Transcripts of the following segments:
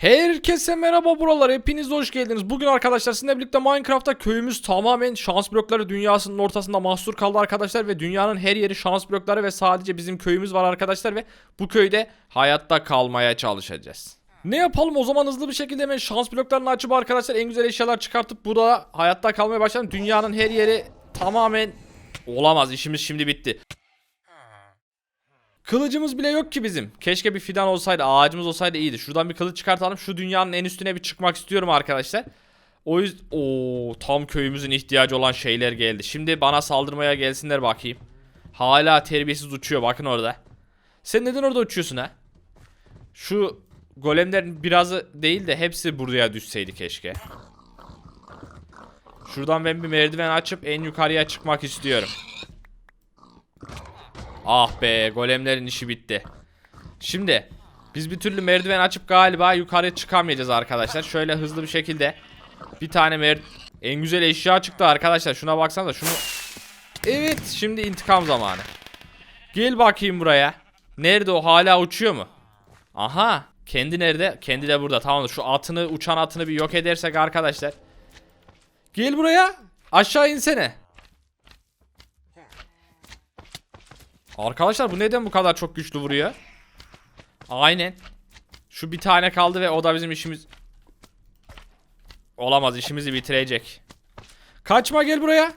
Herkese merhaba buralar hepiniz hoş geldiniz. Bugün arkadaşlar sizinle birlikte Minecraft'ta köyümüz tamamen şans blokları dünyasının ortasında mahsur kaldı arkadaşlar ve dünyanın her yeri şans blokları ve sadece bizim köyümüz var arkadaşlar ve bu köyde hayatta kalmaya çalışacağız. Ne yapalım o zaman hızlı bir şekilde hemen şans bloklarını açıp arkadaşlar en güzel eşyalar çıkartıp burada hayatta kalmaya başlayalım. Dünyanın her yeri tamamen olamaz işimiz şimdi bitti. Kılıcımız bile yok ki bizim. Keşke bir fidan olsaydı, ağacımız olsaydı iyiydi. Şuradan bir kılıç çıkartalım. Şu dünyanın en üstüne bir çıkmak istiyorum arkadaşlar. O yüzden o tam köyümüzün ihtiyacı olan şeyler geldi. Şimdi bana saldırmaya gelsinler bakayım. Hala terbiyesiz uçuyor bakın orada. Sen neden orada uçuyorsun ha? Şu golemlerin birazı değil de hepsi buraya düşseydi keşke. Şuradan ben bir merdiven açıp en yukarıya çıkmak istiyorum. Ah be golemlerin işi bitti. Şimdi biz bir türlü merdiven açıp galiba yukarı çıkamayacağız arkadaşlar. Şöyle hızlı bir şekilde bir tane mer en güzel eşya çıktı arkadaşlar. Şuna baksanıza şunu. Evet şimdi intikam zamanı. Gel bakayım buraya. Nerede o hala uçuyor mu? Aha kendi nerede? Kendi de burada tamamdır. Şu atını uçan atını bir yok edersek arkadaşlar. Gel buraya. Aşağı insene. Arkadaşlar bu neden bu kadar çok güçlü vuruyor? Aynen. Şu bir tane kaldı ve o da bizim işimiz... Olamaz işimizi bitirecek. Kaçma gel buraya.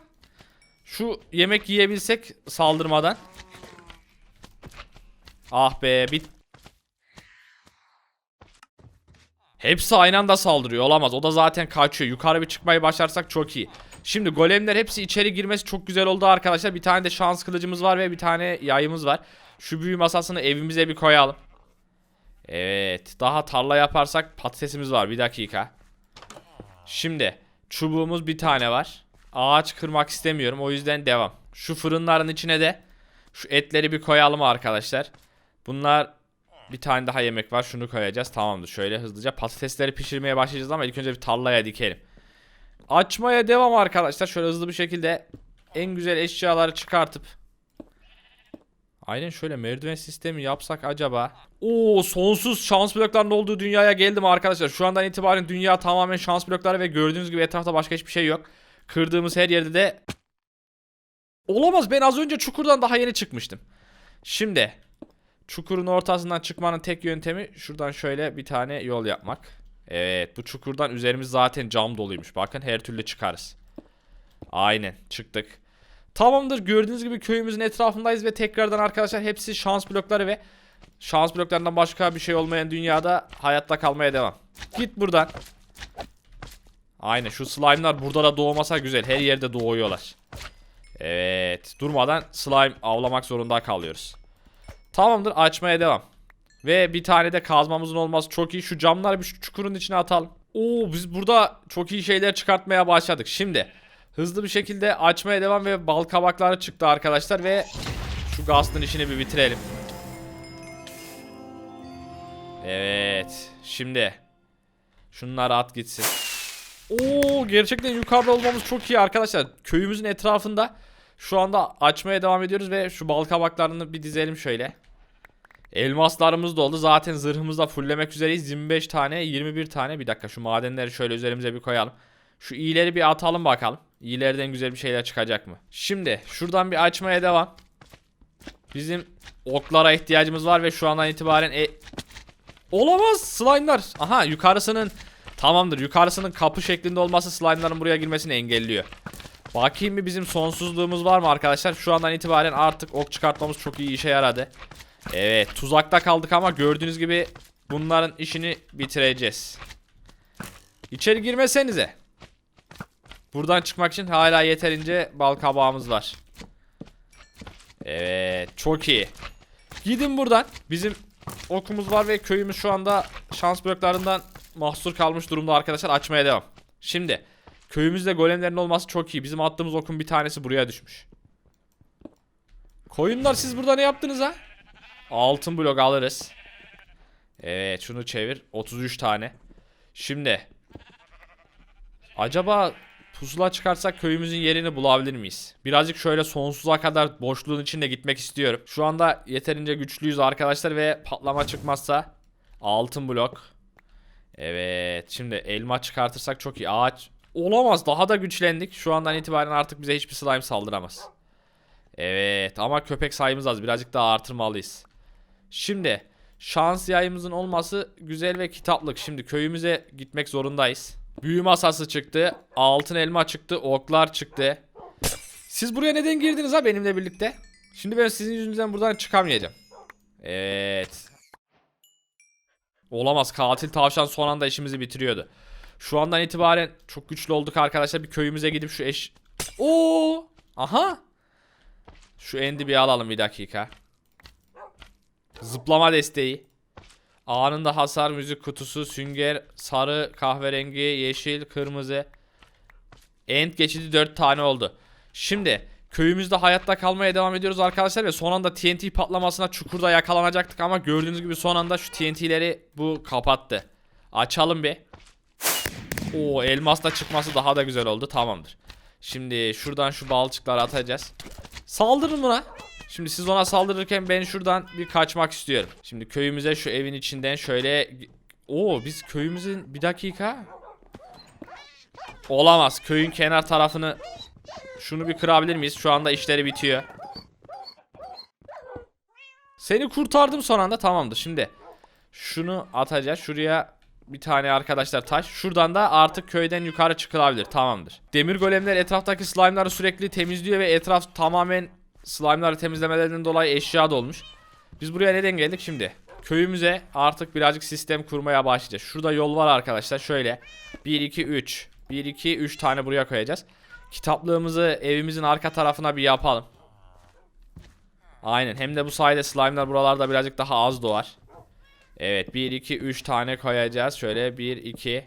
Şu yemek yiyebilsek saldırmadan. Ah be bit. Hepsi aynı anda saldırıyor olamaz. O da zaten kaçıyor. Yukarı bir çıkmayı başarsak çok iyi. Şimdi golemler hepsi içeri girmesi çok güzel oldu arkadaşlar. Bir tane de şans kılıcımız var ve bir tane yayımız var. Şu büyü masasını evimize bir koyalım. Evet. Daha tarla yaparsak patatesimiz var. Bir dakika. Şimdi çubuğumuz bir tane var. Ağaç kırmak istemiyorum. O yüzden devam. Şu fırınların içine de şu etleri bir koyalım arkadaşlar. Bunlar bir tane daha yemek var. Şunu koyacağız. Tamamdır. Şöyle hızlıca patatesleri pişirmeye başlayacağız ama ilk önce bir tarlaya dikelim. Açmaya devam arkadaşlar. Şöyle hızlı bir şekilde en güzel eşyaları çıkartıp Aynen şöyle merdiven sistemi yapsak acaba. Oo sonsuz şans bloklarının olduğu dünyaya geldim arkadaşlar. Şu andan itibaren dünya tamamen şans blokları ve gördüğünüz gibi etrafta başka hiçbir şey yok. Kırdığımız her yerde de Olamaz ben az önce çukurdan daha yeni çıkmıştım. Şimdi çukurun ortasından çıkmanın tek yöntemi şuradan şöyle bir tane yol yapmak. Evet bu çukurdan üzerimiz zaten cam doluymuş. Bakın her türlü çıkarız. Aynen çıktık. Tamamdır gördüğünüz gibi köyümüzün etrafındayız ve tekrardan arkadaşlar hepsi şans blokları ve şans bloklarından başka bir şey olmayan dünyada hayatta kalmaya devam. Git buradan. Aynen şu slime'lar burada da doğmasa güzel. Her yerde doğuyorlar. Evet durmadan slime avlamak zorunda kalıyoruz. Tamamdır açmaya devam. Ve bir tane de kazmamızın olması çok iyi. Şu camları bir şu çukurun içine atalım. Oo biz burada çok iyi şeyler çıkartmaya başladık. Şimdi hızlı bir şekilde açmaya devam ve bal kabakları çıktı arkadaşlar ve şu gazın işini bir bitirelim. Evet. Şimdi şunları at gitsin. Oo gerçekten yukarıda olmamız çok iyi arkadaşlar. Köyümüzün etrafında şu anda açmaya devam ediyoruz ve şu bal kabaklarını bir dizelim şöyle. Elmaslarımız da oldu. Zaten zırhımızda fulllemek üzereyiz. 25 tane, 21 tane. Bir dakika şu madenleri şöyle üzerimize bir koyalım. Şu iyileri bir atalım bakalım. İyilerden güzel bir şeyler çıkacak mı? Şimdi şuradan bir açmaya devam. Bizim oklara ihtiyacımız var ve şu andan itibaren e Olamaz slime'lar. Aha yukarısının tamamdır. Yukarısının kapı şeklinde olması slime'ların buraya girmesini engelliyor. Bakayım bir bizim sonsuzluğumuz var mı arkadaşlar? Şu andan itibaren artık ok çıkartmamız çok iyi işe yaradı. Evet tuzakta kaldık ama gördüğünüz gibi bunların işini bitireceğiz. İçeri girmesenize. Buradan çıkmak için hala yeterince bal kabağımız var. Evet çok iyi. Gidin buradan. Bizim okumuz var ve köyümüz şu anda şans bloklarından mahsur kalmış durumda arkadaşlar. Açmaya devam. Şimdi köyümüzde golemlerin olması çok iyi. Bizim attığımız okun bir tanesi buraya düşmüş. Koyunlar siz burada ne yaptınız ha? Altın blok alırız. Evet şunu çevir. 33 tane. Şimdi. Acaba pusula çıkarsak köyümüzün yerini bulabilir miyiz? Birazcık şöyle sonsuza kadar boşluğun içinde gitmek istiyorum. Şu anda yeterince güçlüyüz arkadaşlar ve patlama çıkmazsa altın blok. Evet şimdi elma çıkartırsak çok iyi. Ağaç olamaz daha da güçlendik. Şu andan itibaren artık bize hiçbir slime saldıramaz. Evet ama köpek sayımız az. Birazcık daha artırmalıyız. Şimdi şans yayımızın olması güzel ve kitaplık. Şimdi köyümüze gitmek zorundayız. Büyü masası çıktı. Altın elma çıktı. Oklar çıktı. Siz buraya neden girdiniz ha benimle birlikte? Şimdi ben sizin yüzünüzden buradan çıkamayacağım. Evet. Olamaz katil tavşan son anda işimizi bitiriyordu. Şu andan itibaren çok güçlü olduk arkadaşlar. Bir köyümüze gidip şu eş... Oo! Aha! Şu endi bir alalım bir dakika. Zıplama desteği. Anında hasar müzik kutusu, sünger, sarı, kahverengi, yeşil, kırmızı. End geçidi 4 tane oldu. Şimdi köyümüzde hayatta kalmaya devam ediyoruz arkadaşlar ve son anda TNT patlamasına çukurda yakalanacaktık ama gördüğünüz gibi son anda şu TNT'leri bu kapattı. Açalım bir. Oo elmas da çıkması daha da güzel oldu. Tamamdır. Şimdi şuradan şu balçıkları atacağız. Saldırın buna. Şimdi siz ona saldırırken ben şuradan bir kaçmak istiyorum. Şimdi köyümüze şu evin içinden şöyle... Oo biz köyümüzün... Bir dakika. Olamaz. Köyün kenar tarafını... Şunu bir kırabilir miyiz? Şu anda işleri bitiyor. Seni kurtardım son anda. Tamamdır. Şimdi şunu atacağız. Şuraya bir tane arkadaşlar taş. Şuradan da artık köyden yukarı çıkılabilir. Tamamdır. Demir golemler etraftaki slime'ları sürekli temizliyor ve etraf tamamen slime'ları temizlemelerinden dolayı eşya dolmuş. Biz buraya neden geldik şimdi? Köyümüze artık birazcık sistem kurmaya başlayacağız. Şurada yol var arkadaşlar. Şöyle 1 2 3 1 2 3 tane buraya koyacağız. Kitaplığımızı evimizin arka tarafına bir yapalım. Aynen. Hem de bu sayede slime'lar buralarda birazcık daha az doğar. Evet 1 2 3 tane koyacağız. Şöyle 1 2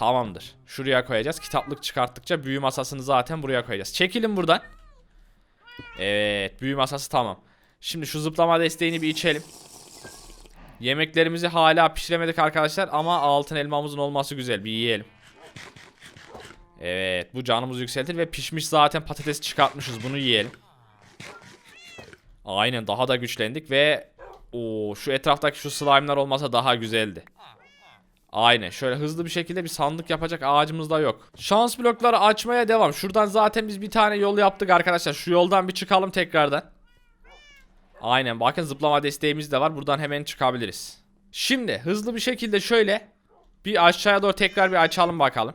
Tamamdır. Şuraya koyacağız. Kitaplık çıkarttıkça büyü masasını zaten buraya koyacağız. Çekilin buradan. Evet, büyü masası tamam. Şimdi şu zıplama desteğini bir içelim. Yemeklerimizi hala pişiremedik arkadaşlar ama altın elmamızın olması güzel. Bir yiyelim. Evet, bu canımızı yükseltir ve pişmiş zaten patates çıkartmışız. Bunu yiyelim. Aynen daha da güçlendik ve o şu etraftaki şu slime'lar olmasa daha güzeldi. Aynen şöyle hızlı bir şekilde bir sandık yapacak ağacımız da yok. Şans blokları açmaya devam. Şuradan zaten biz bir tane yol yaptık arkadaşlar. Şu yoldan bir çıkalım tekrardan. Aynen bakın zıplama desteğimiz de var. Buradan hemen çıkabiliriz. Şimdi hızlı bir şekilde şöyle bir aşağıya doğru tekrar bir açalım bakalım.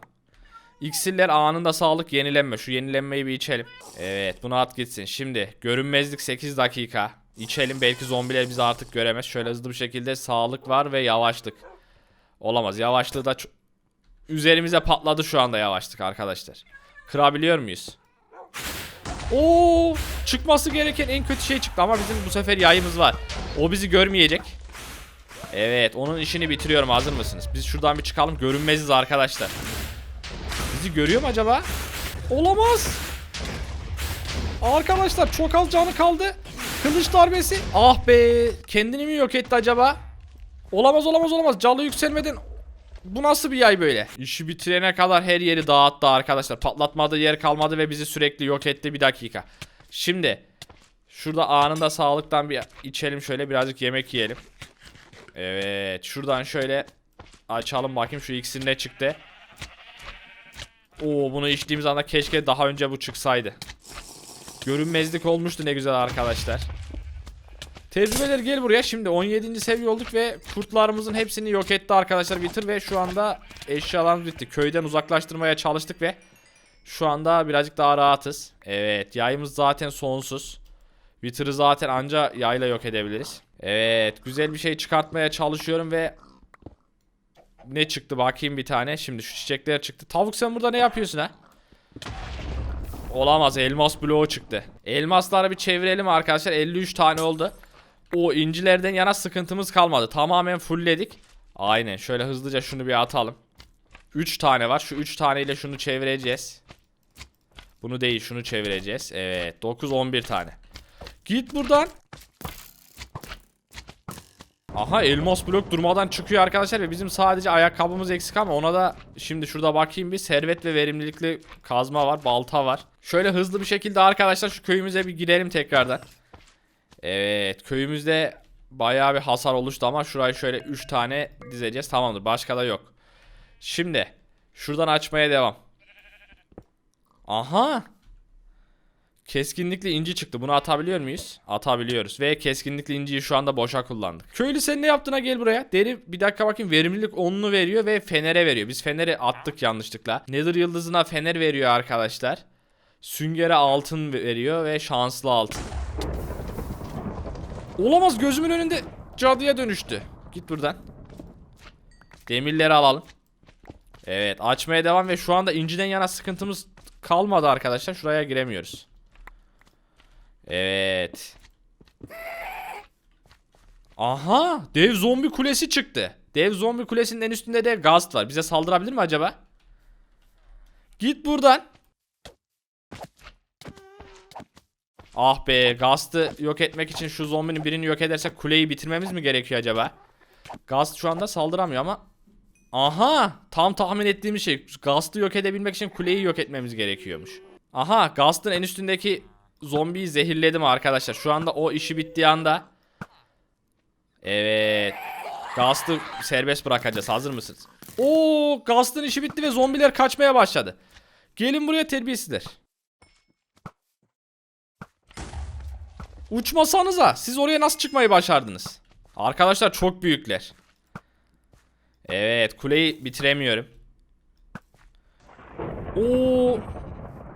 İksirler anında sağlık yenilenme. Şu yenilenmeyi bir içelim. Evet bunu at gitsin. Şimdi görünmezlik 8 dakika. İçelim belki zombiler bizi artık göremez. Şöyle hızlı bir şekilde sağlık var ve yavaşlık. Olamaz. Yavaşlığı da üzerimize patladı şu anda yavaşlık arkadaşlar. Kırabiliyor muyuz? Oo, çıkması gereken en kötü şey çıktı ama bizim bu sefer yayımız var. O bizi görmeyecek. Evet, onun işini bitiriyorum. Hazır mısınız? Biz şuradan bir çıkalım. Görünmeziz arkadaşlar. Bizi görüyor mu acaba? Olamaz. Arkadaşlar çok az canı kaldı. Kılıç darbesi. Ah be. Kendini mi yok etti acaba? Olamaz olamaz olamaz. Calı yükselmeden bu nasıl bir yay böyle? İşi bitirene kadar her yeri dağıttı arkadaşlar. Patlatmadığı yer kalmadı ve bizi sürekli yok etti. Bir dakika. Şimdi şurada anında sağlıktan bir içelim şöyle birazcık yemek yiyelim. Evet şuradan şöyle açalım bakayım şu ikisinin ne çıktı. Oo bunu içtiğimiz anda keşke daha önce bu çıksaydı. Görünmezlik olmuştu ne güzel arkadaşlar. Tecrübeler gel buraya. Şimdi 17. seviye olduk ve kurtlarımızın hepsini yok etti arkadaşlar bitir ve şu anda eşyalarımız bitti. Köyden uzaklaştırmaya çalıştık ve şu anda birazcık daha rahatız. Evet yayımız zaten sonsuz. Wither'ı zaten anca yayla yok edebiliriz. Evet güzel bir şey çıkartmaya çalışıyorum ve ne çıktı bakayım bir tane. Şimdi şu çiçekler çıktı. Tavuk sen burada ne yapıyorsun ha? Olamaz elmas bloğu çıktı. Elmasları bir çevirelim arkadaşlar. 53 tane oldu. O incilerden yana sıkıntımız kalmadı. Tamamen fullledik. Aynen şöyle hızlıca şunu bir atalım. 3 tane var. Şu 3 taneyle şunu çevireceğiz. Bunu değil şunu çevireceğiz. Evet 9 11 tane. Git buradan. Aha elmas blok durmadan çıkıyor arkadaşlar ve bizim sadece ayakkabımız eksik ama ona da şimdi şurada bakayım bir servet ve verimlilikli kazma var, balta var. Şöyle hızlı bir şekilde arkadaşlar şu köyümüze bir girelim tekrardan. Evet köyümüzde bayağı bir hasar oluştu ama şurayı şöyle 3 tane dizeceğiz tamamdır başka da yok. Şimdi şuradan açmaya devam. Aha. Keskinlikli inci çıktı. Bunu atabiliyor muyuz? Atabiliyoruz. Ve keskinlikli inciyi şu anda boşa kullandık. Köylü sen ne yaptığına gel buraya. Deri bir dakika bakayım verimlilik 10'unu veriyor ve fenere veriyor. Biz feneri attık yanlışlıkla. Nether yıldızına fener veriyor arkadaşlar. Süngere altın veriyor ve şanslı altın. Olamaz gözümün önünde cadıya dönüştü. Git buradan. Demirleri alalım. Evet açmaya devam ve şu anda inciden yana sıkıntımız kalmadı arkadaşlar. Şuraya giremiyoruz. Evet. Aha dev zombi kulesi çıktı. Dev zombi kulesinin en üstünde de Gast var. Bize saldırabilir mi acaba? Git buradan. Ah be Gast'ı yok etmek için şu zombinin birini yok edersek kuleyi bitirmemiz mi gerekiyor acaba? Gast şu anda saldıramıyor ama Aha tam tahmin ettiğim şey Gast'ı yok edebilmek için kuleyi yok etmemiz gerekiyormuş. Aha Gast'ın en üstündeki zombiyi zehirledim arkadaşlar. Şu anda o işi bittiği anda Evet Gast'ı serbest bırakacağız hazır mısınız? Oo Gast'ın işi bitti ve zombiler kaçmaya başladı. Gelin buraya terbiyesizler. Uçmasanıza siz oraya nasıl çıkmayı başardınız? Arkadaşlar çok büyükler. Evet kuleyi bitiremiyorum. Oo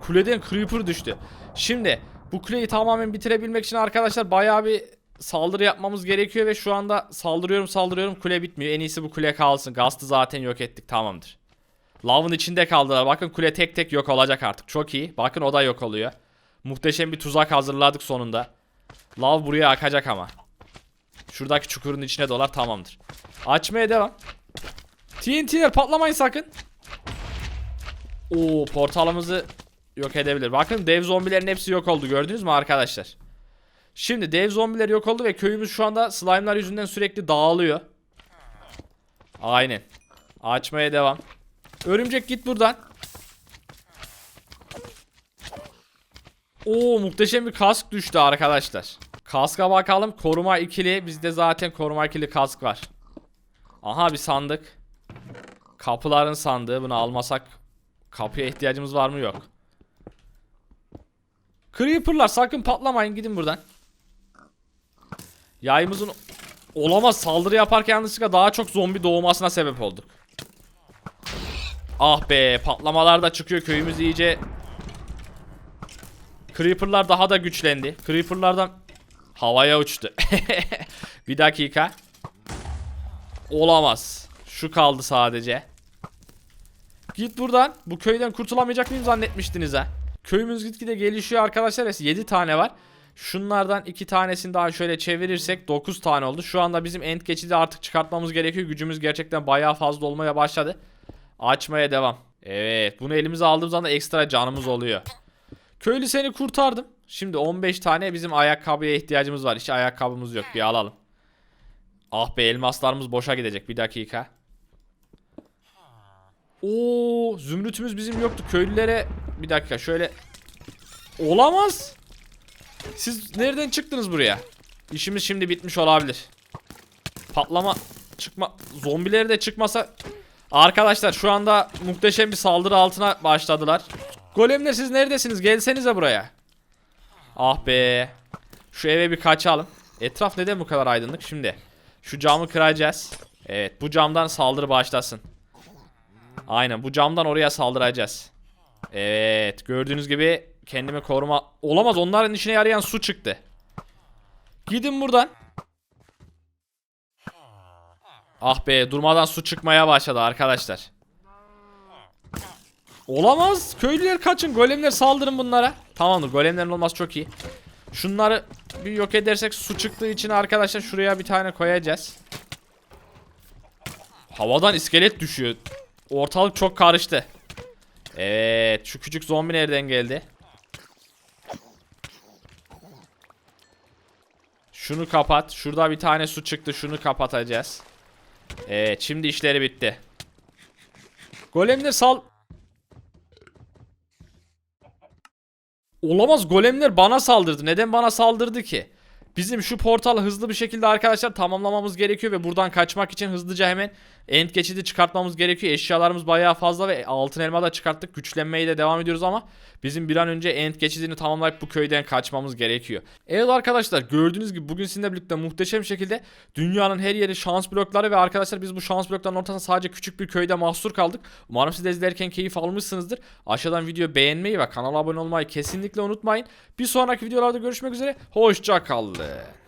kuleden creeper düştü. Şimdi bu kuleyi tamamen bitirebilmek için arkadaşlar bayağı bir saldırı yapmamız gerekiyor ve şu anda saldırıyorum saldırıyorum kule bitmiyor. En iyisi bu kule kalsın. Gast'ı zaten yok ettik tamamdır. Lavın içinde kaldılar. Bakın kule tek tek yok olacak artık. Çok iyi. Bakın o da yok oluyor. Muhteşem bir tuzak hazırladık sonunda. Lav buraya akacak ama. Şuradaki çukurun içine dolar tamamdır. Açmaya devam. TNT'ler patlamayın sakın. Oo portalımızı yok edebilir. Bakın dev zombilerin hepsi yok oldu gördünüz mü arkadaşlar? Şimdi dev zombiler yok oldu ve köyümüz şu anda slime'lar yüzünden sürekli dağılıyor. Aynen. Açmaya devam. Örümcek git buradan. Oo muhteşem bir kask düştü arkadaşlar. Kaska bakalım. Koruma ikili. Bizde zaten koruma ikili kask var. Aha bir sandık. Kapıların sandığı. Bunu almasak kapıya ihtiyacımız var mı? Yok. Creeper'lar sakın patlamayın. Gidin buradan. Yayımızın olamaz saldırı yaparken yanlışlıkla daha çok zombi doğmasına sebep olduk. Ah be patlamalar da çıkıyor köyümüz iyice Creeper'lar daha da güçlendi. Creeper'lardan havaya uçtu. bir dakika. Olamaz. Şu kaldı sadece. Git buradan. Bu köyden kurtulamayacak mıyım zannetmiştiniz ha? Köyümüz gitgide gelişiyor arkadaşlar. 7 tane var. Şunlardan 2 tanesini daha şöyle çevirirsek 9 tane oldu. Şu anda bizim end geçidi artık çıkartmamız gerekiyor. Gücümüz gerçekten bayağı fazla olmaya başladı. Açmaya devam. Evet bunu elimize aldığımız anda ekstra canımız oluyor. Köylü seni kurtardım. Şimdi 15 tane bizim ayakkabıya ihtiyacımız var. Hiç ayakkabımız yok. Bir alalım. Ah be elmaslarımız boşa gidecek. Bir dakika. Oo, zümrütümüz bizim yoktu. Köylülere bir dakika şöyle Olamaz. Siz nereden çıktınız buraya? İşimiz şimdi bitmiş olabilir. Patlama çıkma zombileri de çıkmasa Arkadaşlar şu anda muhteşem bir saldırı altına başladılar. Golemler siz neredesiniz? Gelsenize buraya. Ah be. Şu eve bir kaçalım. Etraf neden bu kadar aydınlık? Şimdi şu camı kıracağız. Evet bu camdan saldırı başlasın. Aynen bu camdan oraya saldıracağız. Evet gördüğünüz gibi kendimi koruma... Olamaz onların işine yarayan su çıktı. Gidin buradan. Ah be durmadan su çıkmaya başladı arkadaşlar. Olamaz. Köylüler kaçın. Golemler saldırın bunlara. Tamamdır. Golemlerin olması çok iyi. Şunları bir yok edersek su çıktığı için arkadaşlar şuraya bir tane koyacağız. Havadan iskelet düşüyor. Ortalık çok karıştı. Evet. Şu küçük zombi nereden geldi? Şunu kapat. Şurada bir tane su çıktı. Şunu kapatacağız. Evet. Şimdi işleri bitti. Golemler sal... Olamaz golemler bana saldırdı. Neden bana saldırdı ki? Bizim şu portalı hızlı bir şekilde arkadaşlar tamamlamamız gerekiyor ve buradan kaçmak için hızlıca hemen end geçidi çıkartmamız gerekiyor. Eşyalarımız bayağı fazla ve altın elma da çıkarttık. Güçlenmeye de devam ediyoruz ama bizim bir an önce end geçidini tamamlayıp bu köyden kaçmamız gerekiyor. Evet arkadaşlar gördüğünüz gibi bugün sizinle birlikte muhteşem şekilde dünyanın her yeri şans blokları ve arkadaşlar biz bu şans bloklarının ortasında sadece küçük bir köyde mahsur kaldık. Umarım siz de izlerken keyif almışsınızdır. Aşağıdan videoyu beğenmeyi ve kanala abone olmayı kesinlikle unutmayın. Bir sonraki videolarda görüşmek üzere. Hoşça kalın. Anlaşıldı.